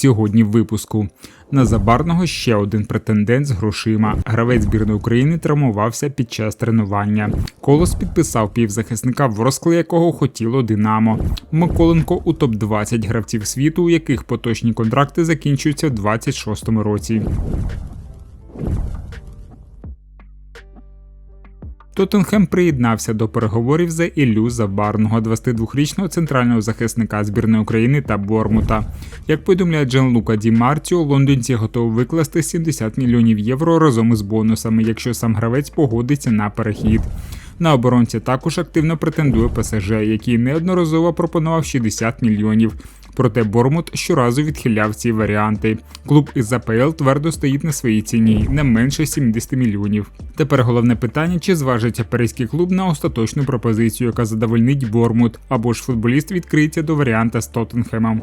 Сьогодні в випуску на забарного ще один претендент з грошима. Гравець збірної України травмувався під час тренування. Колос підписав півзахисника, в розкли якого хотіло Динамо. Миколенко у топ 20 гравців світу, у яких поточні контракти закінчуються в 26-му році. Тоттенхем приєднався до переговорів за Іллю Забарного, 22-річного центрального захисника збірної України та Бормута. Як повідомляє Джанлука Ді Мартіо, лондонці готові викласти 70 мільйонів євро разом із бонусами, якщо сам гравець погодиться на перехід. На оборонці також активно претендує ПСЖ, який неодноразово пропонував 60 мільйонів. Проте Бормут щоразу відхиляв ці варіанти. Клуб із АПЛ твердо стоїть на своїй ціні, не менше 70 мільйонів. Тепер головне питання: чи зважиться паризький клуб на остаточну пропозицію, яка задовольнить Бормут, або ж футболіст відкриється до варіанта з Тоттенхемом.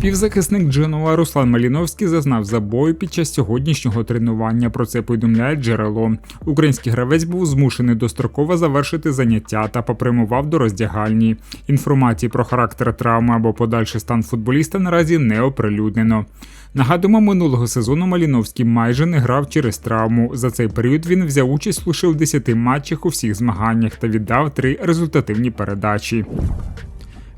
Півзахисник Дженуа Руслан Маліновський зазнав забою під час сьогоднішнього тренування. Про це повідомляє джерело. Український гравець був змушений достроково завершити заняття та попрямував до роздягальні. Інформації про характер травми або подальший стан футболіста наразі не оприлюднено. Нагадуємо, минулого сезону Маліновський майже не грав через травму. За цей період він взяв участь лише в 10 матчах у всіх змаганнях та віддав три результативні передачі.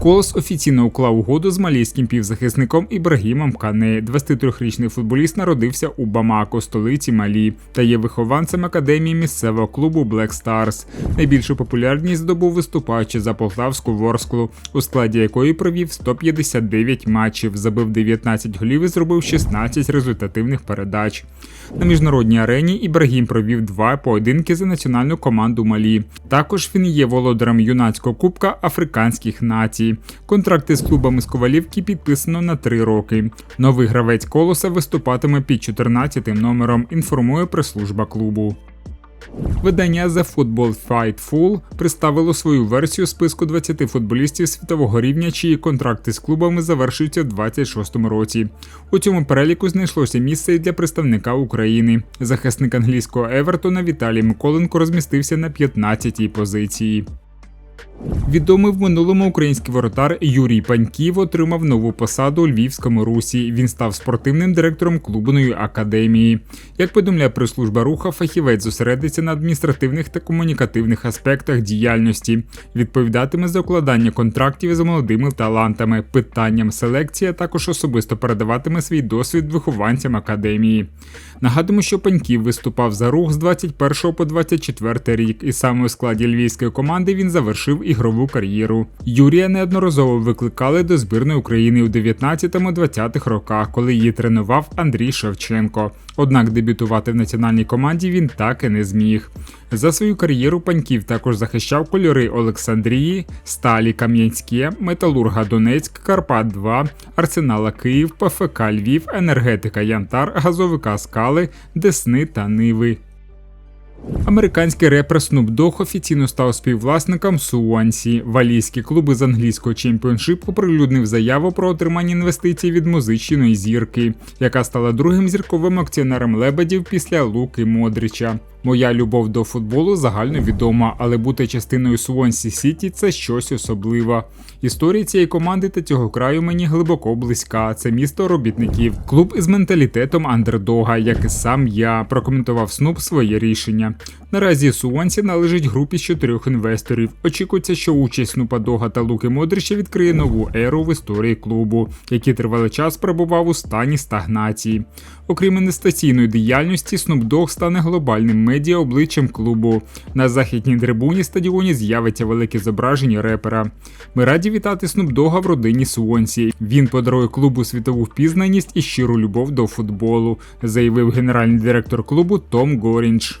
Колос офіційно уклав угоду з малійським півзахисником Ібрагімом Кане. 23-річний футболіст народився у Бамако, столиці Малі, та є вихованцем академії місцевого клубу Black Stars. Найбільшу популярність здобув виступаючи за полтавську ворсклу, у складі якої провів 159 матчів, забив 19 голів і зробив 16 результативних передач. На міжнародній арені Ібрагім провів два поєдинки за національну команду Малі. Також він є володарем юнацького кубка африканських націй. Контракти з клубами з Ковалівки підписано на три роки. Новий гравець колоса виступатиме під 14-тим номером. Інформує прес-служба клубу. Видання The Football Fight Full представило свою версію списку 20 футболістів світового рівня, чиї контракти з клубами завершуються в 26-му році. У цьому переліку знайшлося місце і для представника України. Захисник англійського Евертона Віталій Миколенко розмістився на 15-й позиції. Відомий в минулому український воротар Юрій Паньків отримав нову посаду у Львівському русі. Він став спортивним директором клубної академії. Як повідомляє прес-служба руха, фахівець зосередиться на адміністративних та комунікативних аспектах діяльності, відповідатиме за укладання контрактів з молодими талантами, питанням селекції, а також особисто передаватиме свій досвід вихованцям академії. Нагадуємо, що Паньків виступав за рух з 21 по 24 рік, і саме у складі львівської команди він завершив ігрову кар'єру. Юрія неодноразово викликали до збірної України у 19-20-х роках, коли її тренував Андрій Шевченко. Однак дебютувати в національній команді він так і не зміг. За свою кар'єру Паньків також захищав кольори Олександрії, Сталі Кам'янське, Металурга Донецьк, Карпат 2, Арсенала Київ, ПФК Львів, Енергетика Янтар, Газовика Скали, Десни та Ниви. Американський репер Snoop Dogg офіційно став співвласником Суансі. Валійський клуб із англійського чемпіоншипу оприлюднив заяву про отримання інвестицій від музичної зірки, яка стала другим зірковим акціонером лебедів після Луки Модрича. Моя любов до футболу загально відома, але бути частиною Суонсі Сіті це щось особливе. Історія цієї команди та цього краю мені глибоко близька. Це місто робітників, клуб із менталітетом андердога, як і сам я прокоментував Снуп своє рішення. Наразі Суонсі належить групі з чотирьох інвесторів. Очікується, що участь Снупа Дога та Луки Модрича відкриє нову еру в історії клубу, який тривалий час перебував у стані стагнації. Окрім інвестиційної діяльності, Снуп Дог стане глобальним медіа обличчям клубу. На західній трибуні стадіоні з'явиться велике зображення репера. Ми раді вітати Снупдога в родині Суонсі. Він подарує клубу світову впізнаність і щиру любов до футболу, заявив генеральний директор клубу Том Горінч.